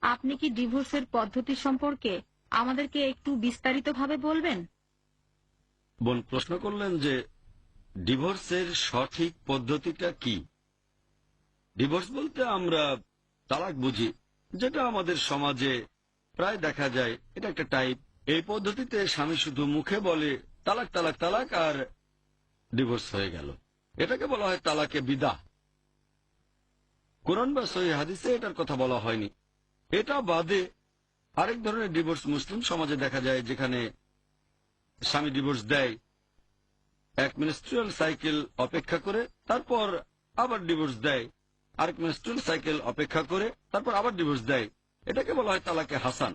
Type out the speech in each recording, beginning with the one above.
আপনি কি ডিভোর্সের পদ্ধতি সম্পর্কে আমাদেরকে একটু বিস্তারিতভাবে বলবেন? বোন প্রশ্ন করলেন যে ডিভোর্সের সঠিক পদ্ধতিটা কি? ডিভোর্স বলতে আমরা তালাক বুঝি যেটা আমাদের সমাজে প্রায় দেখা যায়। এটা একটা টাইপ। এই পদ্ধতিতে স্বামী শুধু মুখে বলে তালাক তালাক তালাক আর ডিভোর্স হয়ে গেল। এটাকে বলা হয় তালাকে বিদা। কোরআন বা সহি হাদিসে এটার কথা বলা হয়নি। এটা বাদে আরেক ধরনের ডিভোর্স মুসলিম সমাজে দেখা যায় যেখানে স্বামী ডিভোর্স দেয়, এক মিনিস্ট্রিয়াল সাইকেল অপেক্ষা করে, তারপর আবার ডিভোর্স দেয়। আরেক মিনিস্ট্রিয়াল সাইকেল অপেক্ষা করে, তারপর আবার ডিভোর্স দেয়। এটাকে বলা হয় তালাকে হাসান।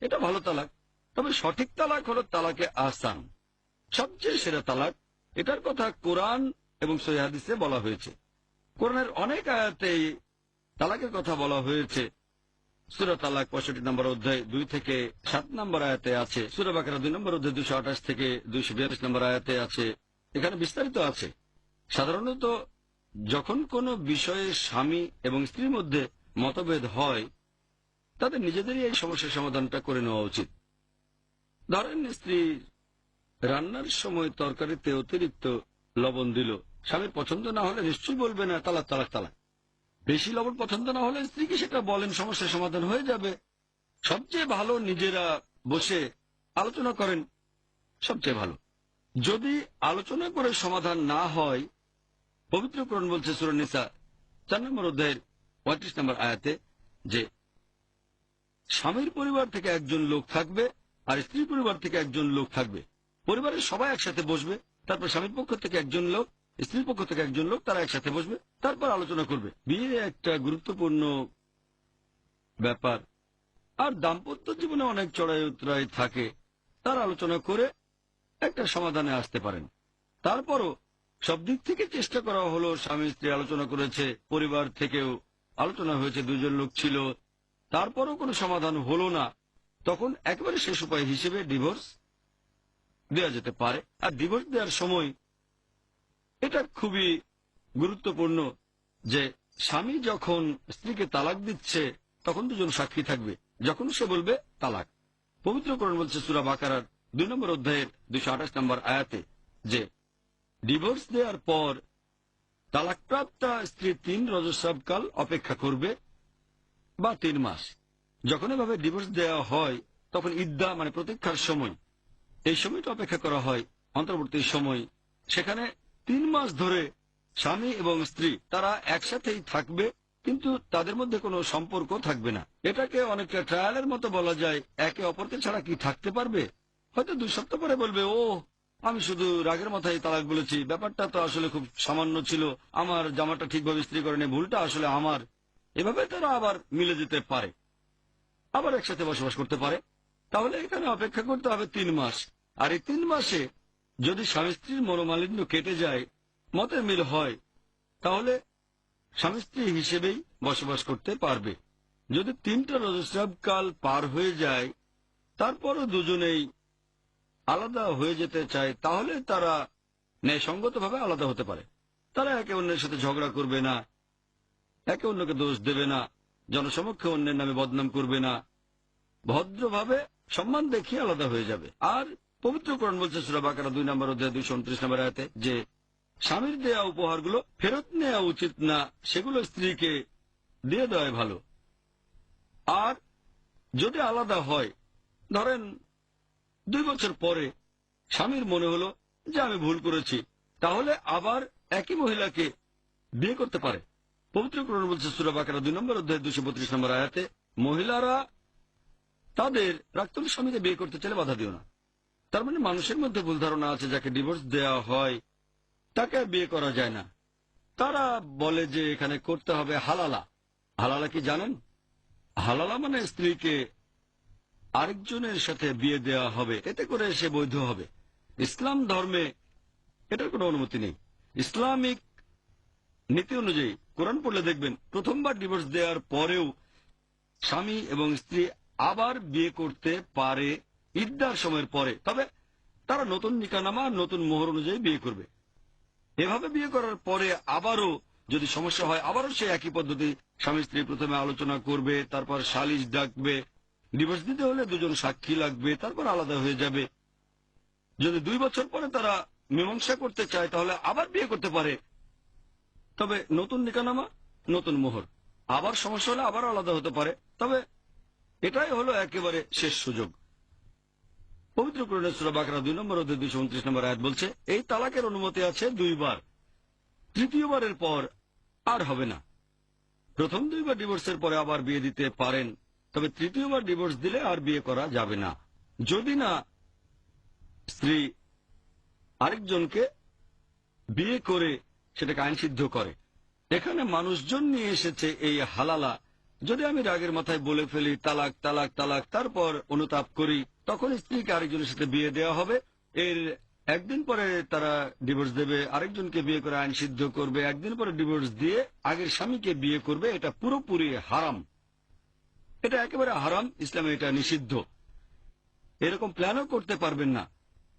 এটা ভালো তালাক, তবে সঠিক তালাক হলো তালাকে আসান সবচেয়ে সেরা তালাক, এটার কথা কোরআন এবং সৈহাদিসে বলা হয়েছে। কোরআনের অনেক আয়াতেই তালাকের কথা বলা হয়েছে। সুরা তালাক পঁয়ষট্টি নম্বর অধ্যায় দুই থেকে সাত নম্বর আয়াতে আছে। সুরা বাকেরা দুই নম্বর অধ্যায় দুশো আঠাশ থেকে দুইশো বিয়াল্লিশ নম্বর আয়াতে আছে। এখানে বিস্তারিত আছে। সাধারণত যখন কোনো বিষয়ে স্বামী এবং স্ত্রীর মধ্যে মতভেদ হয়, তাদের নিজেদেরই এই সমস্যার সমাধানটা করে নেওয়া উচিত। ধরেন স্ত্রী রান্নার সময় তরকারিতে অতিরিক্ত লবণ দিল। স্বামীর পছন্দ না হলে নিশ্চয়ই বলবে না, তালাক তালাক তালাক। বেশি লবণ পছন্দ না হলে স্ত্রীকে সেটা বলেন, সমস্যার সমাধান হয়ে যাবে। সবচেয়ে ভালো নিজেরা বসে আলোচনা করেন, সবচেয়ে ভালো। যদি আলোচনা করে সমাধান না হয় পবিত্রকরণ বলছে সুরনিসা চার নম্বর অধ্যায়ের পঁয়ত্রিশ নম্বর আয়াতে যে, স্বামীর পরিবার থেকে একজন লোক থাকবে আর স্ত্রীর পরিবার থেকে একজন লোক থাকবে। পরিবারের সবাই একসাথে বসবে, তারপর স্বামীর পক্ষ থেকে একজন লোক স্ত্রীর পক্ষ থেকে একজন লোক তারা একসাথে বসবে, তারপর আলোচনা করবে। বিয়ে একটা গুরুত্বপূর্ণ ব্যাপার। আর দাম্পত্য জীবনে অনেক চড়াই উতরাই থাকে। তার আলোচনা করে একটা সমাধানে আসতে পারেন। তারপরও সব দিক থেকে চেষ্টা করা হলো, স্বামী স্ত্রী আলোচনা করেছে, পরিবার থেকেও আলোচনা হয়েছে, দুজন লোক ছিল। তারপরও কোনো সমাধান হলো না। তখন একেবারে শেষ উপায় হিসেবে ডিভোর্স দেওয়া যেতে পারে। আর ডিভোর্স দেওয়ার সময় এটা খুবই গুরুত্বপূর্ণ যে স্বামী যখন স্ত্রীকে তালাক দিচ্ছে, তখন দুজন সাক্ষী থাকবে। যখন সে বলবে, তালাক। পবিত্রকরণ বলছে সুরা বাকারার দুই নম্বর অধ্যায়ের দুশো আঠাশ নম্বর আয়াতে যে, ডিভোর্স দেওয়ার পর তালাকপ্রাপ্তা স্ত্রী তিন রজস্রাবকাল অপেক্ষা করবে বা তিন মাস। যখন এভাবে ডিভোর্স দেওয়া হয়, তখন ইদ্যা মানে প্রতীক্ষার সময়। এই সময়টা অপেক্ষা করা হয়, অন্তর্বর্তী সময়। সেখানে তিন মাস ধরে স্বামী এবং স্ত্রী, তারা একসাথেই থাকবে, কিন্তু তাদের মধ্যে কোনো সম্পর্ক থাকবে না। এটাকে অনেকটা ট্রায়ালের মতো বলা যায়। একে অপরকে ছাড়া কি থাকতে পারবে? হয়তো দুই সপ্তাহ পরে বলবে ও আমি শুধু রাগের মাথায় তালাক বলেছি। ব্যাপারটা তো আসলে খুব সামান্য ছিল। আমার জামাটা ঠিকভাবে স্ত্রী করেনি, ভুলটা আসলে আমার। এভাবে তারা আবার মিলে যেতে পারে। আবার একসাথে বসবাস করতে পারে। তাহলে এখানে অপেক্ষা করতে হবে তিন মাস। আর এই তিন মাসে যদি স্বামী স্ত্রীর মনোমালিন্য কেটে যায়, মতের মিল হয়, তাহলে স্বামী স্ত্রী হিসেবেই বসবাস করতে পারবে। যদি তিনটা রজস্রাব কাল পার হয়ে যায়, তারপরও দুজনেই আলাদা হয়ে যেতে চায়, তাহলে তারা ন্যায়সঙ্গতভাবে আলাদা হতে পারে। তারা একে অন্যের সাথে ঝগড়া করবে না, একে অন্যকে দোষ দেবে না, জনসমক্ষে অন্যের নামে বদনাম করবে না। ভদ্রভাবে সম্মান দেখিয়ে আলাদা হয়ে যাবে। আর পবিত্রকরণ বলছে সুরাবাকারা দুই নম্বর অধ্যায়, দুইশো উনত্রিশ নম্বর আয়াতে, যে স্বামীর দেয়া উপহারগুলো ফেরত নেওয়া উচিত না, সেগুলো স্ত্রীকে দিয়ে দেওয়াই ভালো। আর যদি আলাদা হয়, ধরেন দুই বছর পরে স্বামীর মনে হলো যে আমি ভুল করেছি, তাহলে আবার একই মহিলাকে বিয়ে করতে পারে। পবিত্র পবিত্রকরণ বলছে সুরাবাকারা দুই নম্বর অধ্যায় দুশো বত্রিশ নম্বর আয়াতে, মহিলারা তাদের প্রাক্তন স্বামীকে বিয়ে করতে চাইলে বাধা দিও না। তার মানে মানুষের মধ্যে ভুল ধারণা আছে, যাকে ডিভোর্স দেওয়া হয়, তাকে বিয়ে করা যায় না। তারা বলে যে এখানে করতে হবে হালালা। হালালা কি জানেন? হালালা মানে স্ত্রীকে আরেকজনের সাথে বিয়ে দেওয়া হবে, এতে করে সে বৈধ হবে। ইসলাম ধর্মে এটার কোনো অনুমতি নেই। ইসলামিক নীতি অনুযায়ী কোরআন পড়লে দেখবেন, প্রথমবার ডিভোর্স দেওয়ার পরেও স্বামী এবং স্ত্রী আবার বিয়ে করতে পারে ইদ্যার সময়ের পরে, তবে তারা নতুন নিকানামা, নতুন মোহর অনুযায়ী বিয়ে করবে। এভাবে বিয়ে করার পরে আবারও যদি সমস্যা হয়, আবারও সেই একই পদ্ধতি, স্বামী স্ত্রী প্রথমে আলোচনা করবে, তারপর সালিশ ডাকবে ডিভোর্স দিতে হলে দুজন সাক্ষী লাগবে, তারপর আলাদা হয়ে যাবে। যদি দুই বছর পরে তারা মীমাংসা করতে চায়, তাহলে আবার বিয়ে করতে পারে। তবে নতুন নিকানামা, নতুন মোহর, আবার সমস্যা হলে আবার আলাদা হতে পারে। তবে এটাই হলো একেবারে শেষ সুযোগ। পবিত্র করণেশ্বর বাকরা দুই নম্বর অধ্যায় দুইশো উনত্রিশ নম্বর আয়াত বলছে, এই তালাকের অনুমতি আছে দুইবার। তৃতীয়বারের পর আর হবে না। প্রথম দুইবার ডিভোর্সের পরে আবার বিয়ে দিতে পারেন, তবে তৃতীয়বার ডিভোর্স দিলে আর বিয়ে করা যাবে না। যদি না স্ত্রী আরেকজনকে বিয়ে করে সেটাকে আইন সিদ্ধ করে। এখানে মানুষজন নিয়ে এসেছে এই হালালা যদি আমি রাগের মাথায় বলে ফেলি, তালাক তালাক তালাক, তারপর অনুতাপ করি, তখন স্ত্রীকে আরেকজনের সাথে বিয়ে দেওয়া হবে। এর একদিন পরে তারা ডিভোর্স দেবে, আরেকজনকে বিয়ে করে আইন সিদ্ধ করবে, একদিন পরে ডিভোর্স দিয়ে আগের স্বামীকে বিয়ে করবে, এটা পুরোপুরি হারাম। এটা একেবারে হারাম, ইসলামে এটা নিষিদ্ধ। এরকম প্ল্যানও করতে পারবেন না।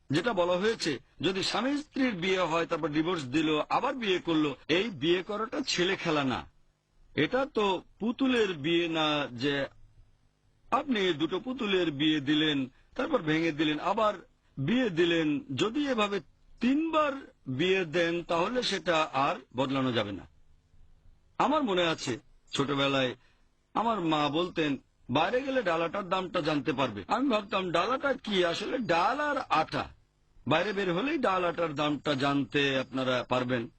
যেটা বলা হয়েছে, যদি স্বামী স্ত্রীর বিয়ে হয়, তারপর ডিভোর্স দিল, আবার বিয়ে করল, এই বিয়ে করাটা ছেলে খেলা না। এটা তো পুতুলের বিয়ে না যে আপনি দুটো পুতুলের বিয়ে দিলেন, তারপর ভেঙে দিলেন, আবার বিয়ে দিলেন। যদি এভাবে তিনবার বিয়ে দেন, তাহলে সেটা আর বদলানো যাবে না। আমার মনে আছে, ছোটবেলায় আমার মা বলতেন, বাইরে গেলে ডালাটার দামটা জানতে পারবে। আমি ভাবতাম, ডালাটা কি? আসলে ডাল আর আটা। বাইরে বের হলেই ডাল আটার দামটা জানতে আপনারা পারবেন।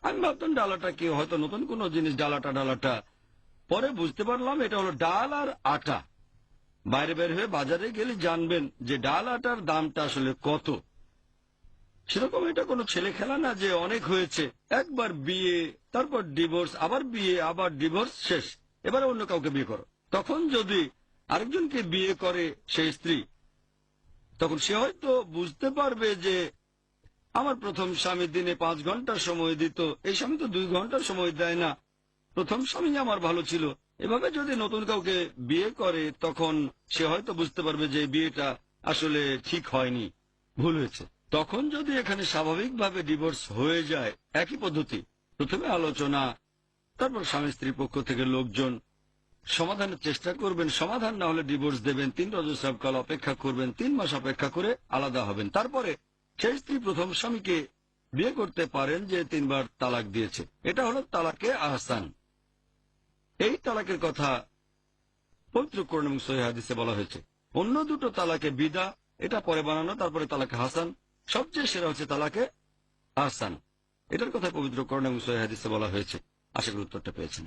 আমি ভাবতাম ডালাটা কি? হয়তো নতুন কোনো জিনিস, ডালাটা ডালাটা। পরে বুঝতে পারলাম এটা হলো ডাল আর আটা। বাইরে বের হয়ে বাজারে গেলে জানবেন যে ডাল আটার দামটা আসলে কত। সেরকম এটা কোনো ছেলে খেলা না যে অনেক হয়েছে। একবার বিয়ে, তারপর ডিভোর্স, আবার বিয়ে, আবার ডিভোর্স, শেষ। এবারে অন্য কাউকে বিয়ে করো। তখন যদি আরেকজনকে বিয়ে করে সেই স্ত্রী, তখন সে হয়তো বুঝতে পারবে যে আমার প্রথম স্বামী দিনে পাঁচ ঘণ্টা সময় দিত। এই স্বামী তো দুই ঘণ্টা সময় দেয় না। প্রথম স্বামী আমার ভালো ছিল। এভাবে যদি নতুন কাউকে বিয়ে করে, তখন সে হয়তো বুঝতে পারবে যে বিয়েটা আসলে ঠিক হয়নি, ভুল হয়েছে। তখন যদি এখানে স্বাভাবিকভাবে ডিভোর্স হয়ে যায়, একই পদ্ধতি। প্রথমে আলোচনা, তারপর স্বামী স্ত্রী পক্ষ থেকে লোকজন। সমাধানের চেষ্টা করবেন। সমাধান না হলে ডিভোর্স দেবেন। তিন রজস্রাব কাল অপেক্ষা করবেন। তিন মাস অপেক্ষা করে আলাদা হবেন। তারপরে সেই স্ত্রী প্রথম স্বামীকে বিয়ে করতে পারেন যে তিনবার তালাক দিয়েছে। এটা হলো তালাকে আহসান। এই তালাকের কথা পবিত্র করণ এবং সহি হাদিসে বলা হয়েছে। অন্য দুটো তালাকে বিদা, এটা পরে বানানো, তারপরে তালাকে হাসান। সবচেয়ে সেরা হচ্ছে তালাকে আহসান। এটার কথা পবিত্র করণ এবং সহি হাদিসে বলা হয়েছে। আশা করি উত্তরটা পেয়েছেন।